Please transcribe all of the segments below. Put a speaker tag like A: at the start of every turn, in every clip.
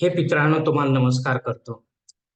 A: हे पित्रांनो तुम्हाला नमस्कार करतो.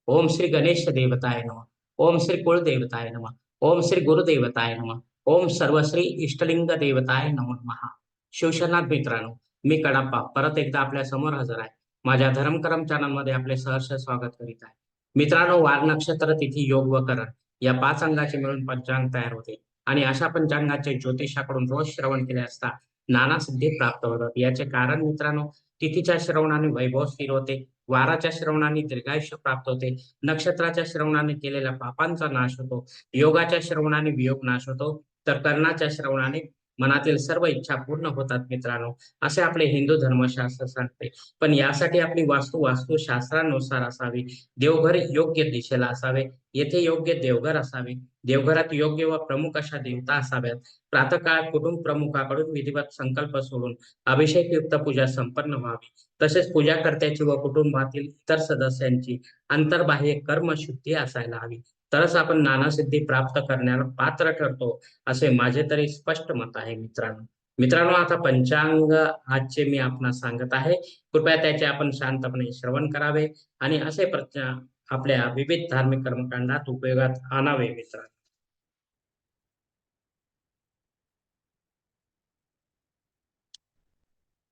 A: ओम श्री गणेश देवताय नम. ओम श्री कुळदेवताय नम. ओम श्री गुरुदेवताय नम. ओम सर्वश्री इष्टलिंग देवताय नमो महा शिवशनाथ मित्रांनो मी कडाप्पा परत एकदा आपल्यासमोर हजर आहे. माझ्या धर्मकरम चॅनलमध्ये आपले सहर्ष स्वागत करीत आहे. मित्रांनो वार नक्षत्र तिथी योग व करण या पाच अंगाचे मिळून पंचांग तयार होते. आणि अशा पंचांगाचे ज्योतिषाकडून रोज श्रवण केले असता नाना सिद्धी प्राप्त होतात. याचे कारण मित्रांनो तिथीच्या श्रवणाने वैभव स्थिर होते वाराच्या श्रवणाने दीर्घायुष्य प्राप्त होते नक्षत्राच्या श्रवणाने केलेल्या पापांचा नाश होतो योगाच्या श्रवणाने वियोग नाश होतो तर कर्णाच्या श्रवणाने मनातील सर्व इच्छा पूर्ण होतात मित्रांनो. असे आपले हिंदू धर्मशास्त्र सांगते. पण यासाठी आपली वास्तू वास्तुशास्त्रानुसार असावी. देवघर योग्य दिशेला असावे. येथे योग्य देवघर असावे. देवघरात योग्य व प्रमुख अशा देवता असाव्यात. प्रातःकाळ कुटुंब प्रमुखाकडून विधिवत संकल्प सोडून अभिषेक युक्त पूजा संपन्न व्हावी. तसेच पूजा कर्त्याची व कुटुंबातील इतर सदस्यांची अंतर्बाह्य कर्मशुद्धी असायला हवी. तरच आपण नाना सिद्धी प्राप्त करण्याला पात्र ठरतो असे माझे तरी स्पष्ट मत आहे मित्रांनो. मित्रांनो आता पंचांग आजचे मी आपणास सांगत आहे. कृपया त्याचे आपण शांतपणे श्रवण करावे आणि असे प्रश्न आपल्या विविध धार्मिक कर्मकांडात उपयोगात आणावे मित्रांनो.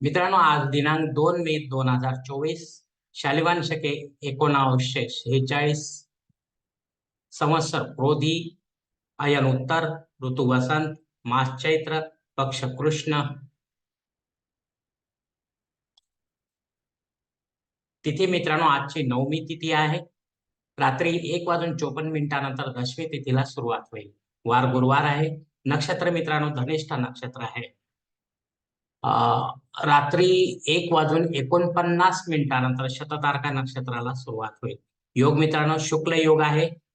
A: मित्रांनो आज दिनांक दोन मे दोन हजार चोवीस शालिवान शके एकोणावीसशे शेहेचाळीस संवत्सर क्रोधी अयन उत्तर ऋतु वसंत मास चैत्र पक्ष कृष्ण। तिथी मित्रांनो आजची नवमी तिथी आहे. रात्री एक वाजून चोपन्न मिनिटानंतर दशमी तिथीला सुरुवात होईल. वार गुरुवार आहे. नक्षत्र मित्रांनो धनिष्ठ नक्षत्र आहे. अं, रात्री एक वाजून एकोणपन्नास मिनिटानंतर शततारका नक्षत्राला सुरुवात होईल. योग मित्रांनो शुक्ल योग आहे.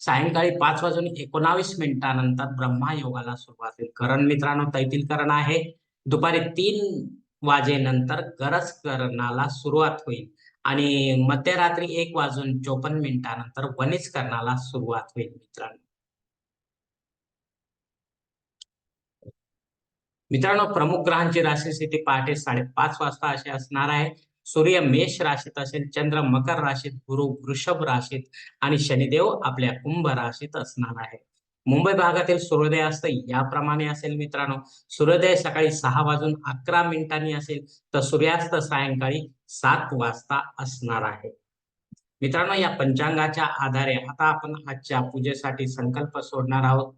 A: सायंकाळी पाच वाजून एकोणावीस मिनिटानंतर ब्रह्मा योगाला सुरुवात होईल. करण मित्रांनो तैतील करण आहे. दुपारी तीन वाजेनंतर गरज करणाला सुरुवात होईल. आणि मध्यरात्री एक वाजून चोपन्न मिनिटानंतर वनिज करणाला सुरुवात होईल मित्रांनो. मित्रांनो प्रमुख ग्रहांची राशी स्थिती पहाटे साडेपाच वाजता अशी असणार आहे. सूर्य मेष राशीत असेल चंद्र मकर राशीत गुरु वृषभ राशीत आणि शनिदेव आपल्या कुंभ राशीत असणार आहे. मुंबई भागातील सूर्योदय असतं याप्रमाणे असेल मित्रांनो. सूर्योदय सकाळी सहा वाजून अकरा मिनिटांनी असेल तर सूर्यास्त सायंकाळी सात वाजता असणार आहे. मित्रांनो या पंचांगाच्या आधारे आता आपण आजच्या पूजेसाठी संकल्प सोडणार आहोत.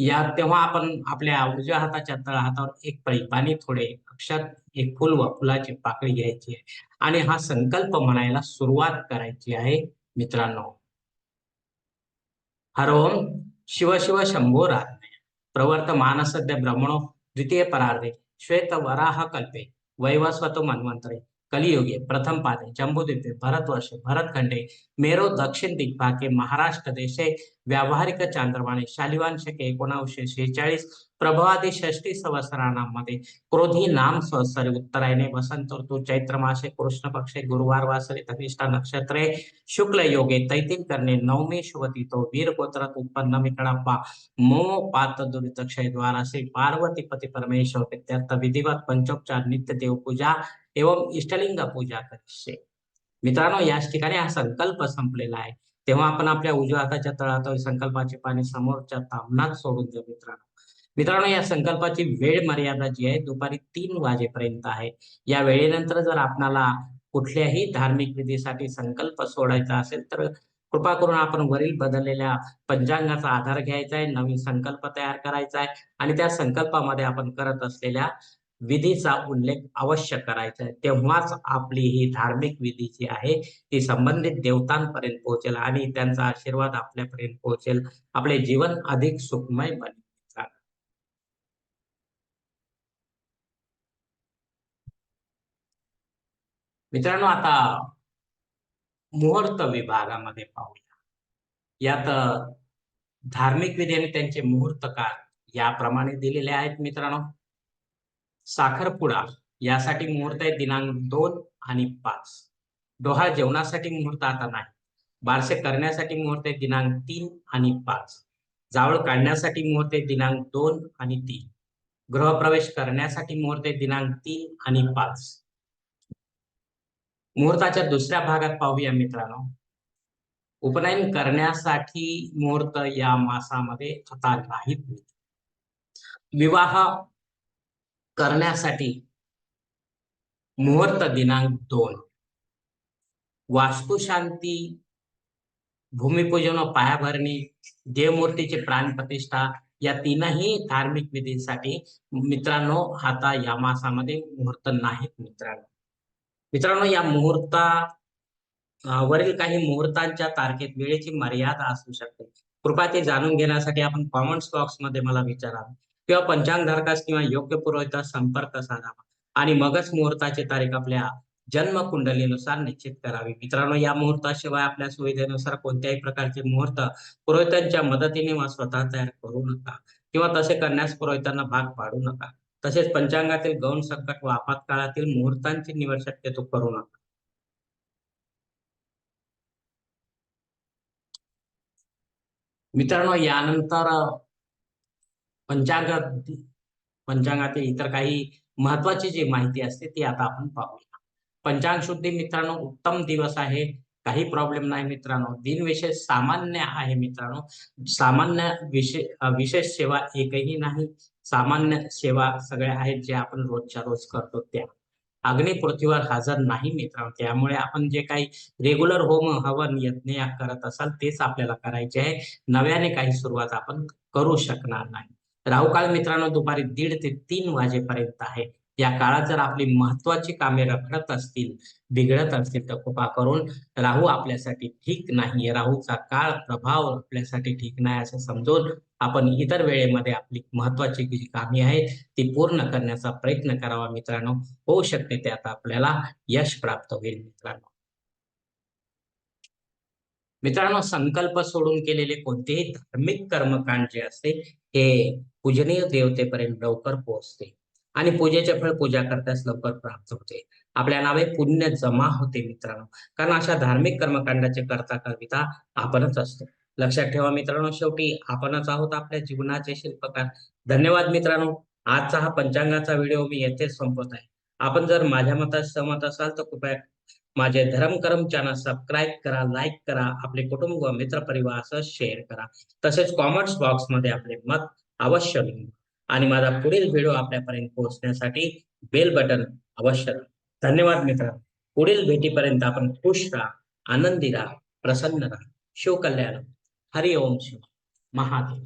A: या तेव्हा आपण आपल्या उजव्या हाताच्या तळ हातावर एक पळी पाणी थोडे अक्षात एक फुल व फुलाची पाकळी घ्यायची आहे. आणि हा संकल्प म्हणायला सुरुवात करायची आहे मित्रांनो. हर ओम शिव शिव शंभो राधने प्रवर्त मानसद्य ब्रह्मणो द्वितीय परार्धे. श्वेत वराह कल्पे. वैवस्वतो मन्वंतरे कलियुगे प्रथम पादे जम्बूद्वीपे भरतवर्षे भरतखंडे मेरो दक्षिण दिग्भागे महाराष्ट्र देशे व्यावहारिक चांद्रमाने शालिवान शके एकोणावीसशे शेहेचाळीस प्रभवादी षष्टी संवत्सरांमध्ये क्रोधी नाम संवत्सरी उत्तरायणे वसंत ऋतू चैत्र मासे कृष्ण पक्षे गुरुवार वासरे धनिष्ठा नक्षत्रे शुक्ल योगे तैतिल करणे नवमी शुभती तो वीर गोत्रात उत्पन्न मिकडाप्पा मो पात दुरितक्षय द्वारा श्री पार्वती पती परमेश्वर विद्यार्थ विधिवत पंचोपचार नित्य देव पूजा एवं इष्टलिंग पूजा करिष्ये मित्रांनो याच ठिकाणी हा संकल्प संपलेला आहे. तेव्हा आपण आपल्या उजव्या हाताच्या तळहातावर संकल्पाचे पाणी समोरच्या तामणात सोडून देऊ मित्रांनो. मित्रांनो या संकल्पाची वेळ मर्यादा जी आहे दुपारी तीन वाजेपर्यंत आहे. या वेळेनंतर जर आपणाला कुठल्याही धार्मिक विधीसाठी संकल्प सोडायचा असेल तर कृपा करून आपण वरील बदललेल्या पंचांगाचा आधार घ्यायचा आहे नवीन संकल्प तयार करायचा आहे आणि त्या संकल्पामध्ये आपण करत असलेल्या विधीचा उल्लेख अवश्य करायचा आहे. तेव्हाच आपली ही धार्मिक विधी जी आहे ती संबंधित देवतांपर्यंत पोहोचेल आणि त्यांचा आशीर्वाद आपल्यापर्यंत पोहोचेल. आपले जीवन अधिक सुखमय बनेल. मित्रांनो आता मुहूर्त विभागामध्ये पाहूया. यात धार्मिक विधी आणि त्यांचे मुहूर्त काळ याप्रमाणे दिलेले आहेत मित्रांनो. साखरपुडा यासाठी मुहूर्त आहे दिनांक दोन आणि पाच. डोहा जेवणासाठी मुहूर्त आता नाही. बारसे करण्यासाठी मुहूर्त आहे दिनांक तीन आणि पाच. जावळ काढण्यासाठी मुहूर्त आहे दिनांक दोन आणि तीन. गृहप्रवेश करण्यासाठी मुहूर्त आहे दिनांक तीन आणि पाच. मुहूर्ताच्या दुसऱ्या भागात पाहूया मित्रांनो. उपनयन करण्यासाठी मुहूर्त या मासामध्ये आता नाहीत. विवाह करण्यासाठी मुहूर्त दिनांक दोन. वास्तुशांती भूमिपूजन व पायाभरणी देवमूर्तीची प्राणप्रतिष्ठा या तीनही धार्मिक विधींसाठी मित्रांनो आता या मासामध्ये मुहूर्त नाहीत मित्रांनो. मित्रांनो या मुहूर्ता वरील काही मुहूर्तांच्या तारखेत वेळेची मर्यादा असू शकते. कृपया ते जाणून घेण्यासाठी आपण कॉमेंट बॉक्समध्ये मला विचारावं किंवा पंचांगधारकास किंवा योग्य पुरोहितास संपर्क साधावा. आणि मगच मुहूर्ताची तारीख आपल्या जन्म कुंडलीनुसार निश्चित करावी. मित्रांनो या मुहूर्ताशिवाय आपल्या सुविधेनुसार कोणत्याही प्रकारचे मुहूर्त पुरोहितांच्या मदतीने वा स्वतः तयार करू नका किंवा तसे करण्यास पुरोहितांना भाग पाडू नका. तसेच पंचांगातील गौण संकट व आपत्काळातील मुहूर्तांची निवड शक्यतो करू नका. मित्रांनो यानंतर पंचांगात पंचांगातील इतर काही महत्वाची जी माहिती असते ती आता आपण पाहूया. पंचांग शुद्धी मित्रांनो उत्तम दिवस आहे. काही प्रॉब्लेम नाही मित्रांनो. दिन विशेष सामान्य आहे मित्रांनो. सामान्य विशेष विशेष सेवा एकही नाही. सामान्य सेवा सगळ्या आहेत जे आपण रोजच्या रोज करतो त्या. अग्नी पृथ्वीवर हजर नाही मित्रांनो. त्यामुळे आपण जे काही रेग्युलर होम हवन यज्ञ करत असाल तेच आपल्याला करायचे आहे. नव्याने काही सुरुवात आपण करू शकणार नाही. राहू काळ मित्रांनो दुपारी दीड ते तीन वाजेपर्यंत आहे. या काळात जर आपली महत्वाची कामे रखडत असतील बिघडत असतील तर कृपा करून राहू आपल्यासाठी ठीक नाही राहूचा काळ प्रभाव आपल्यासाठी ठीक नाही असं समजून आपण इतर वेळेमध्ये आपली महत्वाची जी कामे आहेत ती पूर्ण करण्याचा प्रयत्न करावा मित्रांनो. होऊ शकते त्यात आपल्याला यश प्राप्त होईल मित्रांनो. मित्रांनो संकल्प सोडून केलेले कोणतेही धार्मिक कर्मकांड जे असते हे पूजनीय देवतेपर्यंत लवकर पोहोचते आणि पूजेचे फळ पूजा करताच लवकर प्राप्त होते. आपल्या नावे पुण्य जमा होते मित्रांनो. कारण अशा धार्मिक कर्मकांडाचे करता कविता आपणच असतो. लक्षात ठेवा मित्रांनो शेवटी आपणच आहोत आपल्या जीवनाचे शिल्पकार. धन्यवाद मित्रांनो. आजचा हा पंचांगाचा व्हिडिओ मी येथेच संपवत आहे. आपण जर माझ्या मतात सहमत असाल तर कृपया माझे धर्मकर्म चॅनल सबस्क्राईब करा लाईक करा आपले कुटुंब व मित्र परिवारासह शेअर करा. तसेच कॉमेंट्स बॉक्समध्ये आपले मत अवश्य लिहा. आणि माझा पुढील व्हिडिओ आपल्यापर्यंत पोहोचण्यासाठी बेल बटन अवश्य धन्यवाद मित्र पुढील भेटीपर्यंत आपण खुश राहा आनंदी राहा प्रसन्न राहा. शिवकल्याण. हरि ओम शिव महादेव.